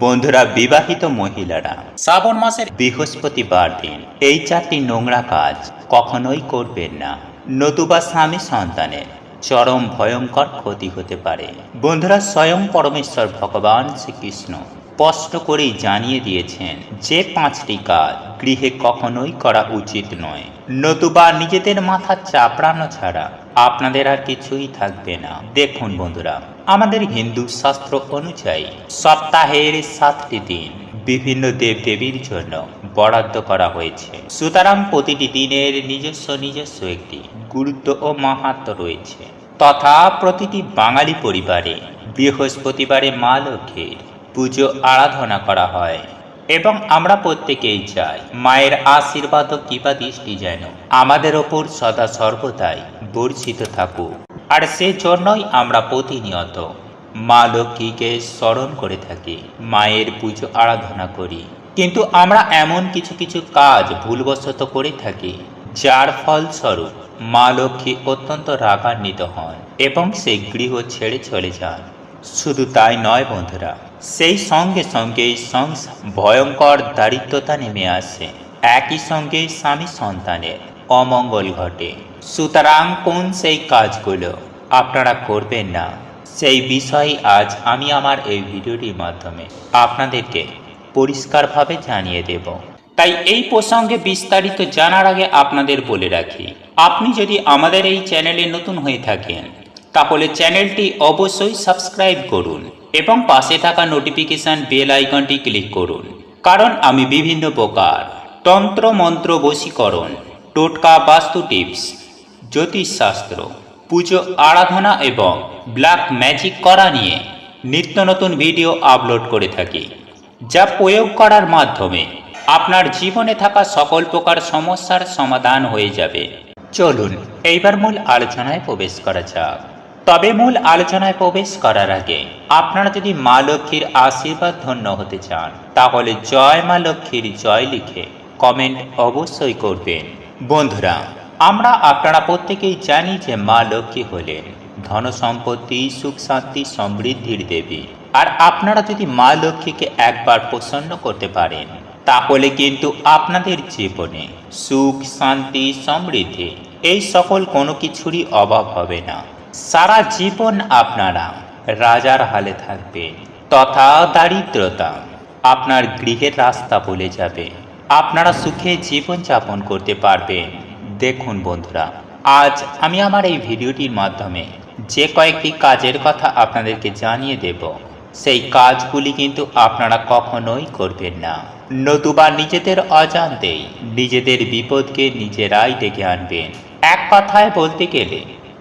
বন্ধুরা বিবাহিত মহিলারা। শ্রাবণ মাসের বৃহস্পতিবার দিন। এই চারটি নোংরা কাজ কখনোই করবেন না। নতুবা স্বামী সন্তানের চরম ভয়ঙ্কর ক্ষতি হতে পারে। বন্ধুরা স্বয়ং পরমেশ্বর ভগবান শ্রীকৃষ্ণ স্পষ্ট করেই জানিয়ে দিয়েছেন যে পাঁচটি কাজ গৃহে কখনোই করা উচিত নয়। নতুবা নিজেদের মাথা চাপড়ানো ছাড়া আপনাদের আর কিছুই থাকবে না। দেখুন বন্ধুরা আমাদের হিন্দু শাস্ত্র অনুযায়ী সপ্তাহের সাতটি দিন বিভিন্ন দেবদেবীর জন্য বরাদ্দ করা হয়েছে। সুতরাং প্রতিটি দিনের নিজস্ব নিজস্ব একটি গুরুত্ব ও মাহাত্ম রয়েছে। তথা প্রতিটি বাঙালি পরিবারে বৃহস্পতিবারে মা লক্ষ্মীর পুজো আরাধনা করা হয় এবং আমরা প্রত্যেকেই চাই মায়ের আশীর্বাদ ও কৃপা দৃষ্টি যেন আমাদের ওপর সদা সর্বদাই বর্ষিত থাকুক। আর সেজন্যই আমরা প্রতিনিয়ত মা লক্ষ্মীকে স্মরণ করে থাকি, মায়ের পুজো আরাধনা করি। কিন্তু আমরা এমন কিছু কিছু কাজ ভুলবশত করে থাকি, যার ফলস্বরূপ মা লক্ষ্মী অত্যন্ত রাগান্বিত হন এবং সেই গৃহ ছেড়ে চলে যান। শুধু তাই নয় বন্ধুরা, সেই সঙ্গে সঙ্গে ভয়ঙ্কর দারিদ্রতা নেমে আসে। একই সঙ্গে স্বামী সন্তানের অমঙ্গল ঘটে। সুতরাং কোন সেই কাজগুলো আপনারা করবেন না? সেই বিষয়ে আজ আমি আমার এই ভিডিওটির মাধ্যমে আপনাদেরকে পরিষ্কারভাবে জানিয়ে দেব। তাই এই প্রসঙ্গে বিস্তারিত জানার আগে আপনাদের বলে রাখি, আপনি যদি আমাদের এই চ্যানেলে নতুন হয়ে থাকেন, তাহলে চ্যানেলটি অবশ্যই সাবস্ক্রাইব করুন এবং পাশে থাকা নোটিফিকেশন বেল আইকনটি ক্লিক করুন। কারণ আমি বিভিন্ন প্রকার তন্ত্র মন্ত্র বশীকরণ, টোটকা বাস্তু টিপস জ্যোতিষশাস্ত্র, পুজো, আরাধনা এবং ব্ল্যাক ম্যাজিক করা নিয়ে নিত্য নতুন ভিডিও আপলোড করে থাকি, যা প্রয়োগ করার মাধ্যমে আপনার জীবনে থাকা সকল প্রকার সমস্যার সমাধান হয়ে যাবে। চলুন, এইবার মূল আলোচনায় প্রবেশ করা যাক। তবে মূল আলোচনায় প্রবেশ করার আগে আপনারা যদি মা লক্ষ্মীর আশীর্বাদ ধন্য হতে চান, তাহলে জয় মা লক্ষ্মীর জয় লিখে কমেন্ট অবশ্যই করবেন। বন্ধুরা আমরা আপনারা প্রত্যেকেই জানি যে মা লক্ষ্মী হলেন। ধন সম্পত্তি সুখ শান্তি সমৃদ্ধির দেবী। আর আপনারা যদি মা লক্ষ্মীকে একবার প্রসন্ন করতে পারেন, তাহলে কিন্তু আপনাদের জীবনে সুখ, শান্তি, সমৃদ্ধি এই সকল কোনো কিছুরই অভাব হবে না। সারা জীবন আপনারা রাজার হালে থাকবেন, তথা দারিদ্রতা আপনার গৃহের রাস্তা বলে যাবে। আপনারা সুখে জীবন যাপন করতে পারবেন। দেখুন বন্ধুরা, আজ আমি আমার এই ভিডিওটির মাধ্যমে যে কয়েকটি কাজের কথা আপনাদেরকে জানিয়ে দেব। সেই কাজগুলি কিন্তু আপনারা কখনোই করবেন না। নতুবা নিজেদের অজান্তেই নিজেদের বিপদকে নিজেরাই ডেকে আনবেন। এক কথায় বলতে গেলে,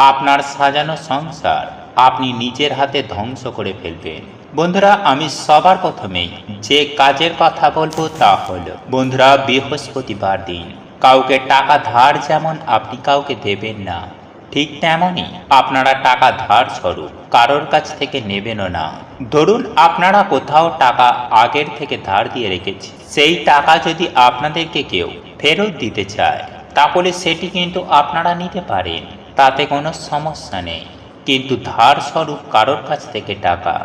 আপনার সাজানো সংসার আপনি নিজের হাতে ধ্বংস করে ফেলবেন। বন্ধুরা, আমি সবার প্রথমেই যে কাজের কথা বলব তা হলো, বন্ধুরা, বৃহস্পতিবার দিন। কাউকে টাকা ধার যেমন আপনি কাউকে দেবেন না, ঠিক তেমনই আপনারা টাকা ধার স্বরূপ কারোর কাছ থেকে নেবেনও না। ধরুন আপনারা কোথাও টাকা আগের থেকে ধার দিয়ে রেখেছে সেই টাকা যদি আপনাদেরকে কেউ ফেরত দিতে চায়, তাহলে সেটি কিন্তু আপনারা নিতে পারেন, তাতে কোনো সমস্যা নেই। কিন্তু ধার স্বরূপ কারোর কাছ থেকে টাকা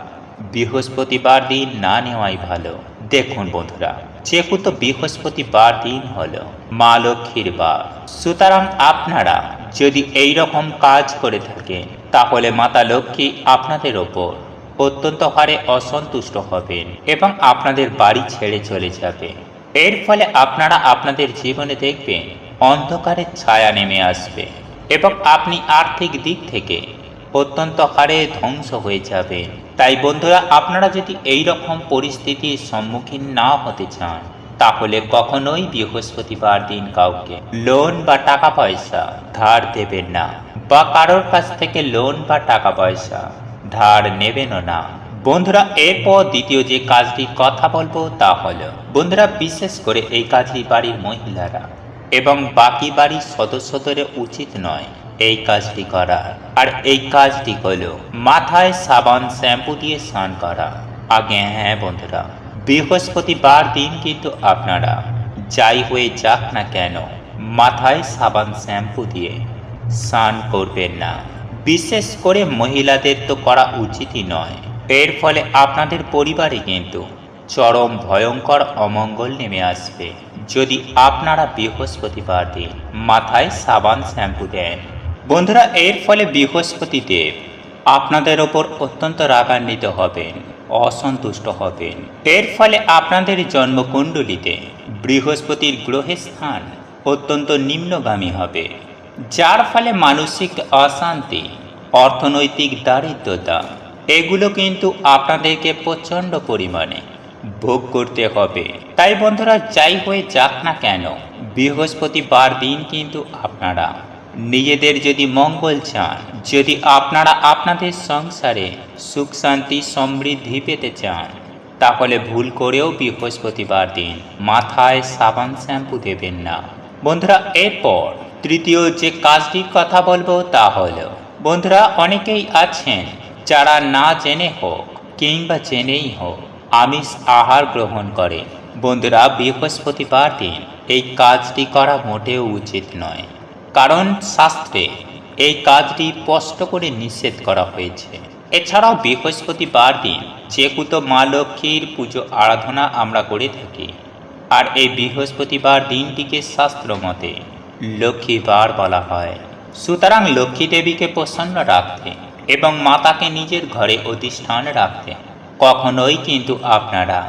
বৃহস্পতিবার দিন না নেওয়াই ভালো। দেখুন বন্ধুরা যেহেতু বৃহস্পতিবার দিন হলো, মা লক্ষ্মীর বার। সুতরাং আপনারা যদি এই রকম কাজ করে থাকেন, তাহলে মাতা লক্ষ্মী আপনাদের ওপর অত্যন্ত হারে অসন্তুষ্ট হবেন এবং আপনাদের বাড়ি ছেড়ে চলে যাবে। এর ফলে আপনারা আপনাদের জীবনে দেখবেন অন্ধকারের ছায়া নেমে আসবে এবং আপনি আর্থিক দিক থেকে অত্যন্ত হারে ধ্বংস হয়ে যাবে তাই বন্ধুরা, আপনারা যদি এই রকম পরিস্থিতির সম্মুখীন না হতে চান, তাহলে কখনোই বৃহস্পতিবার দিন কাউকে লোন বা টাকা পয়সা ধার দেবেন না বা কারোর কাছ থেকে লোন বা টাকা পয়সা ধার নেবেনও না। বন্ধুরা, এরপর দ্বিতীয় যে কাজটির কথা বলব তা হলো, বন্ধুরা, বিশেষ করে এই কাজটি বাড়ির মহিলারা এবং বাকি বাড়ির সদস্যদের উচিত নয় এই কাজটি করা। আর এই কাজটি হলো মাথায় সাবান শ্যাম্পু দিয়ে স্নান করা। আগে হ্যাঁ বন্ধুরা, বৃহস্পতিবার দিন কিন্তু আপনারা, যাই হয়ে যাক না কেন, মাথায় সাবান শ্যাম্পু দিয়ে স্নান করবেন না। বিশেষ করে মহিলাদের তো করা উচিতই নয়। এর ফলে আপনাদের পরিবারে কিন্তু চরম ভয়ঙ্কর অমঙ্গল নেমে আসবে। যদি আপনারা বৃহস্পতিবার দিন মাথায় সাবান শ্যাম্পু দেন বন্ধুরা, এর ফলে বৃহস্পতি দেব আপনাদের ওপর অত্যন্ত রাগান্বিত হবেন, অসন্তুষ্ট হবেন। এর ফলে আপনাদের জন্মকুণ্ডলিতে বৃহস্পতির গ্রহের স্থান অত্যন্ত নিম্নগামী হবে, যার ফলে মানসিক অশান্তি, অর্থনৈতিক দারিদ্রতা, এগুলো কিন্তু আপনাদেরকে প্রচণ্ড পরিমাণে ভোগ করতে হবে। তাই বন্ধুরা, যাই হয়ে যাক না কেন, বৃহস্পতিবার দিন কিন্তু আপনারা নিজেদের যদি মঙ্গল চান, যদি আপনারা আপনাদের সংসারে সুখ, শান্তি, সমৃদ্ধি পেতে চান, তাহলে ভুল করেও বৃহস্পতিবার দিন মাথায় সাবান শ্যাম্পু দেবেন না। বন্ধুরা, এরপর তৃতীয় যে কাজটির কথা বলব তা হলো, বন্ধুরা, অনেকেই আছেন যারা না জেনে হোক কিংবা জেনেই হোক আমিষ আহার গ্রহণ করে বন্ধুরা, বৃহস্পতিবার দিন এই কাজটি করা মোটেও উচিত নয়। কারণ শাস্ত্রে এই কাজটি স্পষ্ট করে নিষেধ করা হয়েছে। এছাড়াও বৃহস্পতিবার দিন যেকুতো মা লক্ষ্মীর পুজো আরাধনা আমরা করে থাকি, আর এই বৃহস্পতিবার দিনটিকে শাস্ত্র মতে লক্ষ্মীবার বলা হয়। সুতরাং লক্ষ্মী দেবীকে প্রসন্ন রাখতে এবং মাতাকে নিজের ঘরে অধিষ্ঠান রাখতে কখনোই কিন্তু আপনারা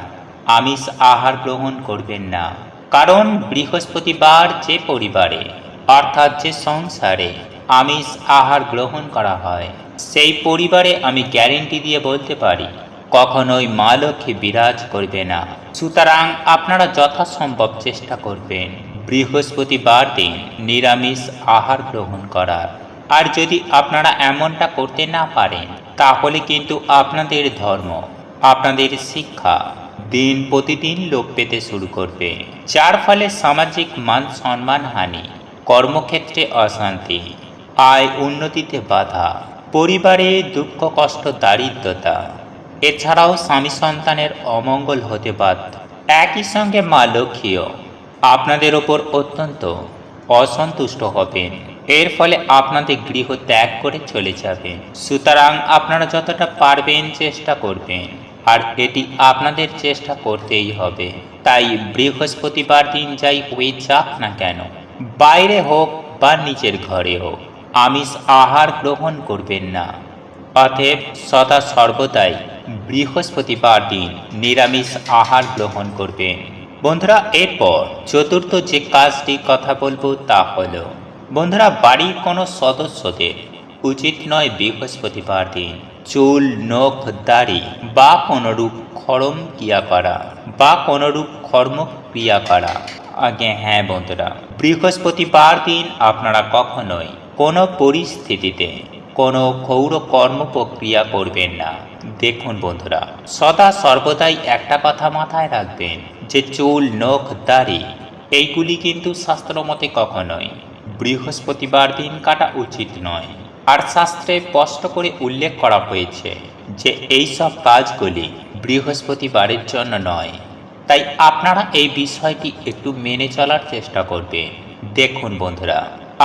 আমিষ আহার গ্রহণ করবেন না। কারণ বৃহস্পতিবার যে পরিবারে অর্থাৎ যে সংসারে আমিষ আহার গ্রহণ করা হয়, সেই পরিবারে আমি গ্যারেন্টি দিয়ে বলতে পারি, কখনোই মা লক্ষ্মী বিরাজ করবে না। সুতরাং আপনারা যথাসম্ভব চেষ্টা করবেন বৃহস্পতিবার দিন নিরামিষ আহার গ্রহণ করার। আর যদি আপনারা এমনটা করতে না পারেন, তাহলে কিন্তু আপনাদের ধর্ম, আপনাদের শিক্ষা দিন প্রতিদিন লোপ পেতে শুরু করবে। যার ফলে সামাজিক মান সম্মান হানি কর্মক্ষেত্রে অশান্তি, আয় উন্নতিতে বাধা, পরিবারে দুঃখ, কষ্ট, দারিদ্রতা। এছাড়াও স্বামী সন্তানের অমঙ্গল হতে বাধ্য। একই সঙ্গে মা লক্ষ্মীও আপনাদের ওপর অত্যন্ত অসন্তুষ্ট হবেন। এর ফলে আপনাদের গৃহ ত্যাগ করে চলে যাবেন। সুতরাং আপনারা যতটা পারবেন চেষ্টা করবেন, আর এটি আপনাদের চেষ্টা করতেই হবে। তাই বৃহস্পতিবার দিন যাই হয়ে যাক না কেন বাইরে হোক বা নিজের ঘরে হোক, আমিষ আহার গ্রহণ করবেন না। অতএব সদা সর্বদাই বৃহস্পতিবার দিন নিরামিষ আহার গ্রহণ করবেন। বন্ধুরা, এরপর চতুর্থ যে কাজটি কথা বলব তা হলো, বন্ধুরা, বাড়ির কোনো সদস্যদের উচিত নয় বৃহস্পতিবার দিন চুল, নখ, দাড়ি বা কোনোরূপ খরম ক্রিয়া করা বা কোনোরূপ কর্ম ক্রিয়া করা। আগে হ্যাঁ বন্ধুরা। বৃহস্পতিবার দিন আপনারা কখনোই কোনো পরিস্থিতিতে কোনো ক্ষৌর কর্ম প্রক্রিয়া করবেন না। দেখুন বন্ধুরা, সদা সর্বদাই একটা কথা মাথায় রাখবেন যে চুল, নখ, দাড়ি, এইগুলি কিন্তু শাস্ত্রমতে কখনোই বৃহস্পতিবার দিন কাটা উচিত নয়। আর শাস্ত্রে স্পষ্ট করে উল্লেখ করা হয়েছে যে এই সব কাজগুলি বৃহস্পতিবারের জন্য নয় তাই আপনারা এই বিষয়টি একটু মেনে চলার চেষ্টা করবেন। দেখুন বন্ধুরা,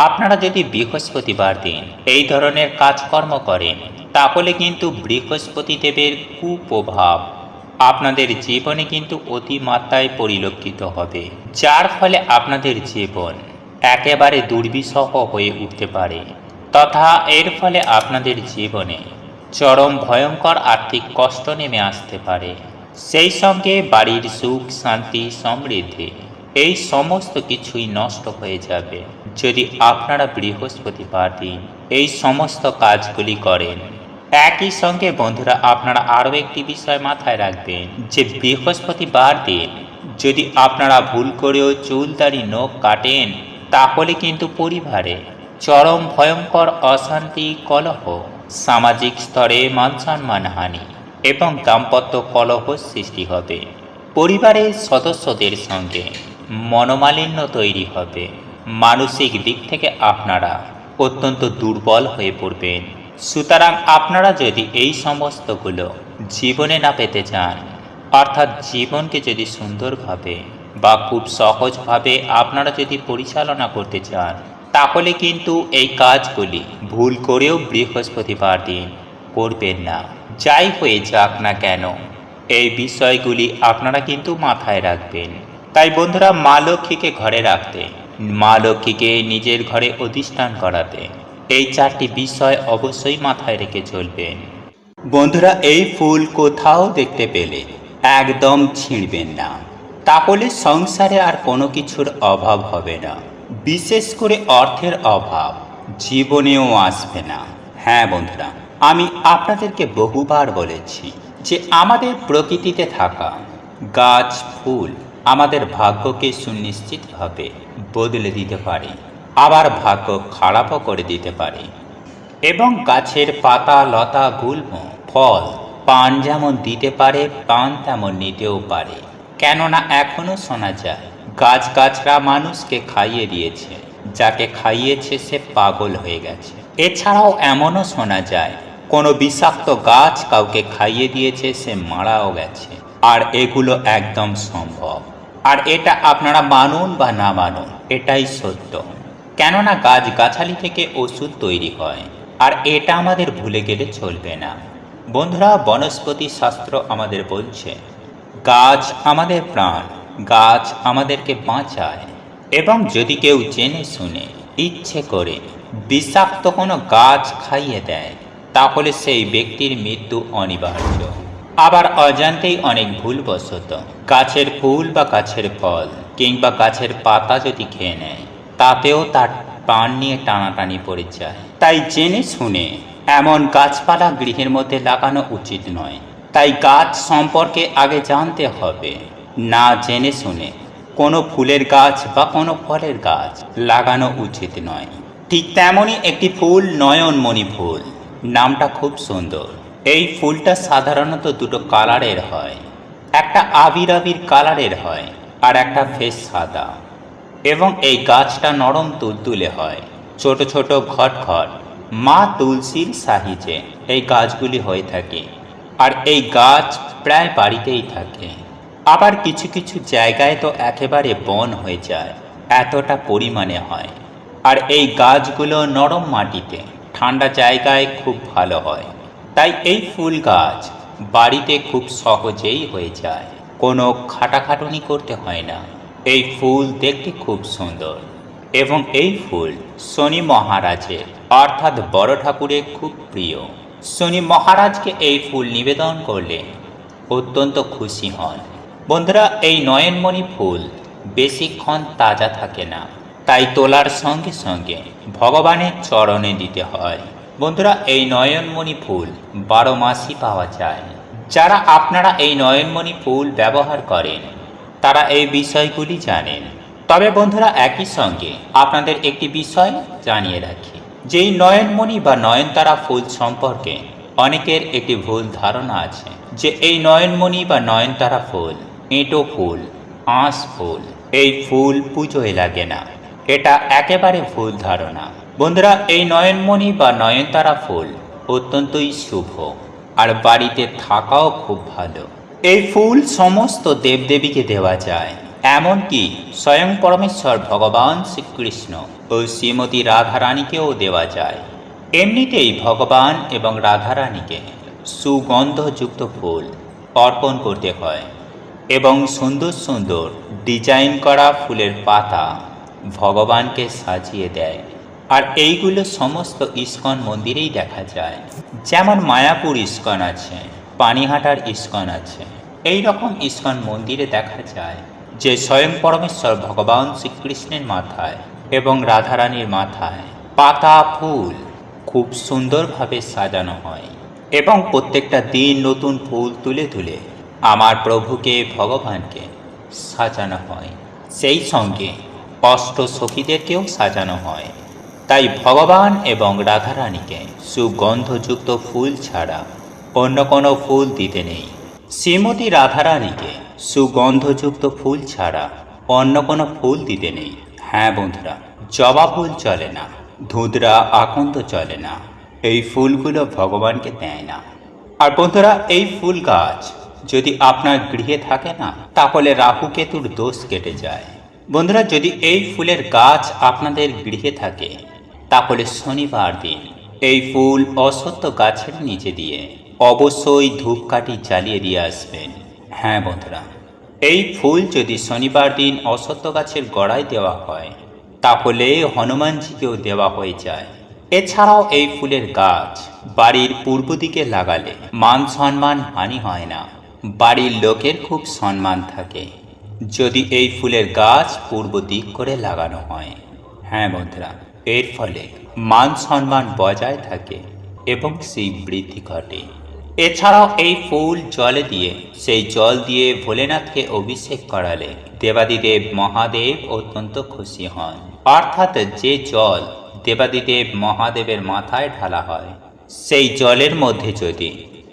আপনারা যদি বৃহস্পতিবার দিন এই ধরনের কাজকর্ম করেন, তাহলে কিন্তু বৃহস্পতি দেবের কুপ্রভাব আপনাদের জীবনে কিন্তু অতিমাত্রায় পরিলক্ষিত হবে, যার ফলে আপনাদের জীবন একেবারে দুর্বিষহ হয়ে উঠতে পারে তথা এর ফলে আপনাদের জীবনে চরম ভয়ঙ্কর আর্থিক কষ্ট নেমে আসতে পারে। সেই সঙ্গে বাড়ির সুখ, শান্তি, সমৃদ্ধি, এই সমস্ত কিছুই নষ্ট হয়ে যাবে। যদি আপনারা বৃহস্পতিবার দিন এই সমস্ত কাজগুলি করেন, একই সঙ্গে বন্ধুরা আপনারা আরও একটি বিষয় মাথায় রাখবেন যে বৃহস্পতিবার দিন যদি আপনারা ভুল করেও চুল দাড়ি নখ কাটেন, তাহলে কিন্তু পরিবারে চরম ভয়ঙ্কর অশান্তি, কলহ, সামাজিক স্তরে মান সম্মান হানি এবং দাম্পত্য কলহ সৃষ্টি হবে। পরিবারের সদস্যদের সঙ্গে মনোমালিন্য তৈরি হবে। মানসিক দিক থেকে আপনারা অত্যন্ত দুর্বল হয়ে পড়বেন। সুতরাং আপনারা যদি এই সমস্তগুলো জীবনে না পেতে চান, অর্থাৎ জীবনকে যদি সুন্দরভাবে বা খুব সহজভাবে আপনারা যদি পরিচালনা করতে চান, তাহলে কিন্তু এই কাজগুলি ভুল করেও বৃহস্পতিবার দিন করবেন না। যাই হয়ে যাক না কেন, এই বিষয়গুলি আপনারা কিন্তু মাথায় রাখবেন। তাই বন্ধুরা, মা লক্ষ্মীকে ঘরে রাখতে, মা লক্ষ্মীকে নিজের ঘরে অধিষ্ঠান করাতে এই চারটি বিষয় অবশ্যই মাথায় রেখে চলবেন। বন্ধুরা, এই ফুল কোথাও দেখতে পেলে একদম ছিঁড়বেন না। তাহলে সংসারে আর কোনো কিছুর অভাব হবে না। বিশেষ করে অর্থের অভাব, জীবনেও আসবে না। হ্যাঁ বন্ধুরা আমি আপনাদেরকে বহুবার বলেছি যে আমাদের প্রকৃতিতে থাকা গাছ, ফুল আমাদের ভাগ্যকে সুনিশ্চিতভাবে বদলে দিতে পারে, আবার ভাগ্য খারাপও করে দিতে পারে। এবং গাছের পাতা, লতা, গুল্ম, ফল, পান যেমন দিতে পারে, পান তেমন নিতেও পারে। কেননা এখনও শোনা যায় গাছ গাছরা মানুষকে খাইয়ে দিয়েছে, যাকে খাইয়েছে সে পাগল হয়ে গেছে। এছাড়াও এমনও শোনা যায় কোনো বিষাক্ত গাছ কাউকে খাইয়ে দিয়েছে, সে মারাও গেছে। আর এগুলো একদম সম্ভব। আর এটা আপনারা মানুন বা না মানুন, এটাই সত্য। কেননা গাছ গাছালি থেকে ওষুধ তৈরি হয়, আর এটা আমাদের ভুলে গেলে চলবে না। বন্ধুরা, বনস্পতি শাস্ত্র আমাদের বলছে, গাছ আমাদের প্রাণ, গাছ আমাদেরকে বাঁচায়। এবং যদি কেউ জেনে শুনে, ইচ্ছে করে, বিষাক্ত কোনো গাছ খাইয়ে দেয় তাহলে সেই ব্যক্তির মৃত্যু অনিবার্য। আবার অজান্তেই অনেক ভুলবশত, গাছের ফুল বা গাছের ফল কিংবা গাছের পাতা যদি খেয়ে নেয়, তাতেও তার প্রাণ নিয়ে টানাটানি পড়ে যায়। তাই জেনে শুনে এমন গাছপালা গৃহের মধ্যে লাগানো উচিত নয়। তাই গাছ সম্পর্কে আগে জানতে হবে। না জেনে শুনে কোনো ফুলের গাছ বা কোনো ফলের গাছ লাগানো উচিত নয়। ঠিক তেমনই একটি ফুল নয়নমণি ফুল। নামটা খুব সুন্দর। এই ফুলটা সাধারণত দুটো কালারের হয়। একটা আবির আবির কালারের হয় আর একটা ফেস সাদা। এবং এই গাছটা নরম তুলতুলে হয়, ছোট ছোট ঘট ঘট। মা তুলসীর সাহিজে এই গাছগুলি হয়ে থাকে আর এই গাছ প্রায় বাড়িতেই থাকে। আবার কিছু কিছু জায়গায় তো একেবারে বন হয়ে যায়, এতটা পরিমাণে হয়। আর এই গাছগুলো নরম মাটিতে। ঠান্ডা জায়গায় খুব ভালো হয়। তাই এই ফুল গাছ বাড়িতে খুব সহজেই হয়ে যায়। কোনো খাটাখাটুনি করতে হয় না। এই ফুল দেখতে খুব সুন্দর। এবং এই ফুল শনি মহারাজের, অর্থাৎ বড় ঠাকুরের খুব প্রিয়। শনি মহারাজকে এই ফুল নিবেদন করলে অত্যন্ত খুশি হন। বন্ধুরা, এই নয়নমণি ফুল বেশিক্ষণ তাজা থাকে না। তাই তোলার সঙ্গে সঙ্গে ভগবানের চরণে দিতে হয়। বন্ধুরা, এই নয়নমণি ফুল বারো মাসই পাওয়া যায়। যারা আপনারা এই নয়নমণি ফুল ব্যবহার করেন, তারা এই বিষয়গুলি জানেন। তবে বন্ধুরা, একই সঙ্গে আপনাদের একটি বিষয় জানিয়ে রাখি। যেই নয়নমণি বা নয়নতারা ফুল সম্পর্কে অনেকের একটি ভুল ধারণা আছে, যে এই নয়নমণি বা নয়নতারা ফুল, এঁটো ফুল, আঁশ ফুল, এই ফুল পুজোয় লাগে না। এটা একেবারে ভুল ধারণা। বন্ধুরা, এই নয়নমণি বা নয়নতারা ফুল অত্যন্তই শুভ আর বাড়িতে থাকাও খুব ভালো। এই ফুল সমস্ত দেবদেবীকে দেওয়া যায়। এমনকি স্বয়ং পরমেশ্বর ভগবান শ্রীকৃষ্ণ ও শ্রীমতী রাধারানীকেও দেওয়া যায়। এমনিতেই ভগবান এবং রাধারানীকে সুগন্ধযুক্ত ফুল অর্পণ করতে হয় এবং সুন্দর সুন্দর ডিজাইন করা ফুলের পাতা ভগবানকে সাজিয়ে দেয়। আর এইগুলো সমস্ত ইস্কন মন্দিরেই দেখা যায়। যেমন মায়াপুর ইস্কন আছে, পানিহাটার ইস্কন আছে। এই রকম ইস্কন মন্দিরে দেখা যায় যে স্বয়ং পরমেশ্বর ভগবান শ্রীকৃষ্ণের মাথায় এবং রাধারানীর মাথায় পাতা ফুল খুব সুন্দরভাবে সাজানো হয় এবং প্রত্যেকটা দিন নতুন ফুল তুলে তুলে আমার প্রভুকে, ভগবানকে সাজানো হয়। সেই সঙ্গে অষ্ট সখীদেরকেও সাজানো হয়। তাই ভগবান এবং রাধারানীকে সুগন্ধযুক্ত ফুল ছাড়া অন্য কোনো ফুল দিতে নেই। শ্রীমতী রাধারানীকে সুগন্ধযুক্ত ফুল ছাড়া অন্য কোনো ফুল দিতে নেই। হ্যাঁ বন্ধুরা, জবা ফুল চলে না ধুদরা আকন্দ চলে না, এই ফুলগুলো ভগবানকে দেয় না। আর বন্ধুরা, এই ফুল গাছ যদি আপনার গৃহে থাকে না, তাহলে রাহু কেতুর দোষ কেটে যায়। বন্ধুরা, যদি এই ফুলের গাছ আপনাদের গৃহে থাকে, তাহলে শনিবার দিন এই ফুল অসত্য গাছের নিচে দিয়ে অবশ্যই ধূপকাঠি জ্বালিয়ে দিয়ে আসবেন। হ্যাঁ বন্ধুরা, এই ফুল যদি শনিবার দিন অসত্য গাছের গড়ায় দেওয়া হয়, তাহলে হনুমানজিকেও দেওয়া হয়ে যায়। এছাড়াও এই ফুলের গাছ বাড়ির পূর্ব দিকে লাগালে মান সম্মান হানি হয় না। বাড়ির লোকের খুব সম্মান থাকে। যদি এই ফুলের গাছ পূর্ব দিক করে লাগানো হয়। হ্যাঁ বন্ধুরা, এর ফলে মান সম্মান বজায় থাকে এবং সেই বৃদ্ধি ঘটে। এছাড়াও এই ফুল জলে দিয়ে, সেই জল দিয়ে ভোলেনাথকে অভিষেক করালে দেবাদিদেব মহাদেব অত্যন্ত খুশি হন। অর্থাৎ যে জল দেবাদিদেব মহাদেবের মাথায় ঢালা হয়, সেই জলের মধ্যে যদি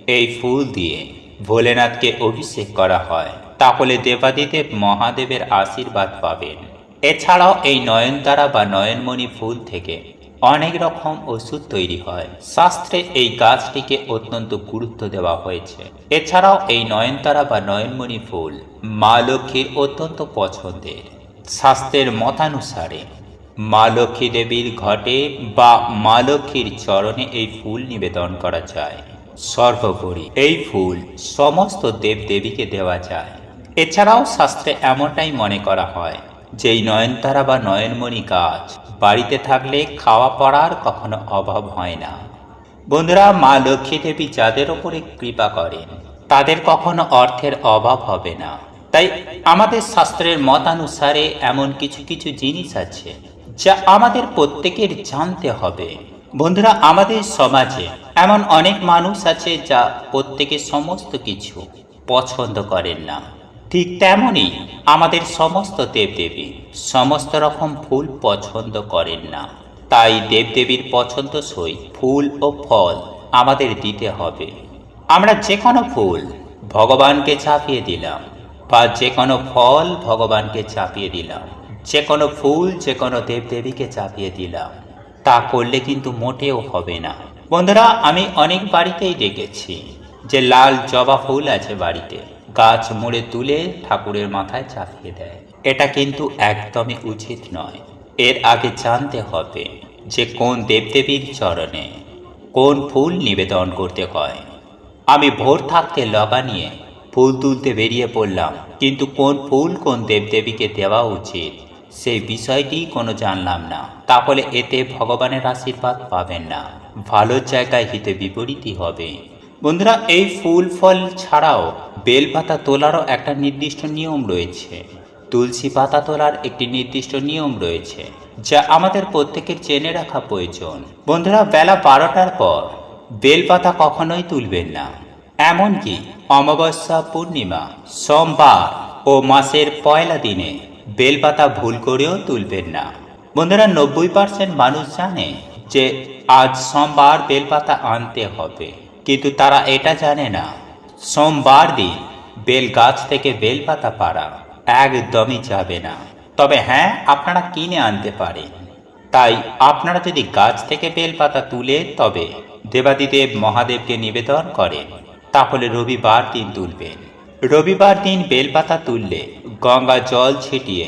এই ফুল দিয়ে ভোলেনাথকে অভিষেক করা হয় তাহলে দেবাদিদেব মহাদেবের আশীর্বাদ পাবেন। এছাড়াও এই নয়নতারা বা নয়নমণি ফুল থেকে অনেক রকম ওষুধ তৈরি হয়। শাস্ত্রে এই গাছটিকে অত্যন্ত গুরুত্ব দেওয়া হয়েছে। এছাড়াও এই নয়নতারা বা নয়নমণি ফুল মা লক্ষ্মীর অত্যন্ত পছন্দের। শাস্ত্রের মতানুসারে মা লক্ষ্মী দেবীর ঘটে বা মা লক্ষ্মীর চরণে এই ফুল নিবেদন করা যায়। সর্বোপরি এই ফুল সমস্ত দেব দেবীকে দেওয়া যায়। এছাড়াও শাস্ত্রে এমনটাই মনে করা হয় যে এই নয়নতারা বা নয়নমণি গাছ বাড়িতে থাকলে খাওয়া পড়ার কখনো অভাব হয় না। বন্ধুরা, মা লক্ষ্মী দেবী যাদের ওপরে কৃপা করেন, তাদের কখনো অর্থের অভাব হবে না। তাই আমাদের শাস্ত্রের মতানুসারে এমন কিছু কিছু জিনিস আছে, যা আমাদের প্রত্যেকের জানতে হবে। বন্ধুরা, আমাদের সমাজে এমন অনেক মানুষ আছে যা প্রত্যেকে সমস্ত কিছু পছন্দ করেন না। ঠিক তেমনই আমাদের সমস্ত দেবদেবী সমস্ত রকম ফুল পছন্দ করেন না। তাই দেবদেবীর পছন্দসই ফুল ও ফল আমাদের দিতে হবে। আমরা যে কোনো ফুল ভগবানকে চাপিয়ে দিলাম বা যে কোনো ফল ভগবানকে চাপিয়ে দিলাম, যে কোনো ফুল, যে কোনো দেবদেবীকে চাপিয়ে দিলাম, তা করলে কিন্তু মোটেও হবে না। বন্ধুরা, আমি অনেক বাড়িতেই দেখেছি যে লাল জবা ফুল আছে বাড়িতে। গাছ মুড়ে তুলে ঠাকুরের মাথায় চাপিয়ে দেয়। এটা কিন্তু একদমই উচিত নয়। এর আগে জানতে হবে যে কোন দেবদেবীর চরণে কোন ফুল নিবেদন করতে হয়। আমি ভোর থাকতে লগা নিয়ে ফুল তুলতে বেরিয়ে পড়লাম, কিন্তু কোন ফুল কোন দেবদেবীকে দেওয়া উচিত সেই বিষয়টি কোনো জানলাম না। তাহলে এতে ভগবানের আশীর্বাদ পাবেন না। ভালো জায়গায় হিতে বিপরীতই হবে। বন্ধুরা, এই ফুল ফল ছাড়াও বেলপাতা তোলারও একটা নির্দিষ্ট নিয়ম রয়েছে। তুলসী পাতা তোলার একটি নির্দিষ্ট নিয়ম রয়েছে, যা আমাদের প্রত্যেকের জেনে রাখা প্রয়োজন। বন্ধুরা, বেলা বারোটার পর বেলপাতা কখনোই তুলবেন না। এমনকি অমাবস্যা, পূর্ণিমা, সোমবার ও মাসের পয়লা দিনে বেলপাতা ভুল করেও তুলবেন না। বন্ধুরা, নব্বই পার্সেন্ট মানুষ জানে যে আজ সোমবার বেলপাতা আনতে হবে। কিন্তু তারা এটা জানে না। সোমবার দিন বেল গাছ থেকে বেলপাতা পাড়া একদমই যাবে না। তবে হ্যাঁ আপনারা কিনে আনতে পারেন। তাই আপনারা যদি গাছ থেকে বেলপাতা তুলে তবে দেবাদিদেব মহাদেবকে নিবেদন করেন। তাহলে রবিবার দিন তুলবেন। রবিবার দিন বেলপাতা তুললে গঙ্গা জল ছিটিয়ে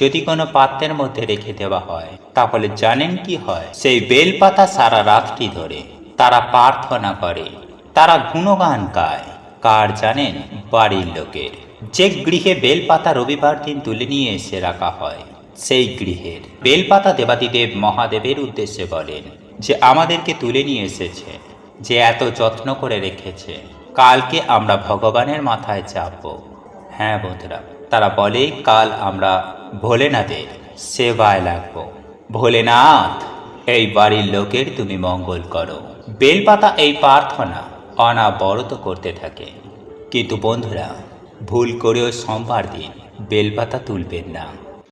যদি কোনো পাত্রের মধ্যে রেখে দেওয়া হয়, তাহলে জানেন কি হয়? সেই বেলপাতা সারা রাতটি ধরে তারা প্রার্থনা করে, তারা গুণগান গায়। কার জানেন, বাড়ির লোকের। যে গৃহে বেলপাতা রবিবার দিন তুলে নিয়ে এসে রাখা হয়, সেই গৃহের। বেলপাতা দেবাদিদেব মহাদেবের উদ্দেশ্যে বলেন যে, আমাদেরকে তুলে নিয়ে এসেছে, যে এত যত্ন করে রেখেছে। কালকে আমরা ভগবানের মাথায় চাপবো। হ্যাঁ বন্ধুরা, তারা বলে, কাল আমরা ভোলেনাথের সেবায় লাগবো। ভোলেনাথ, এই বাড়ির লোকের তুমি মঙ্গল করো। বেলপাতা এই প্রার্থনা অনাবরত করতে থাকে। কিন্তু বন্ধুরা, ভুল করেও সোমবার দিন বেলপাতা তুলবেন না।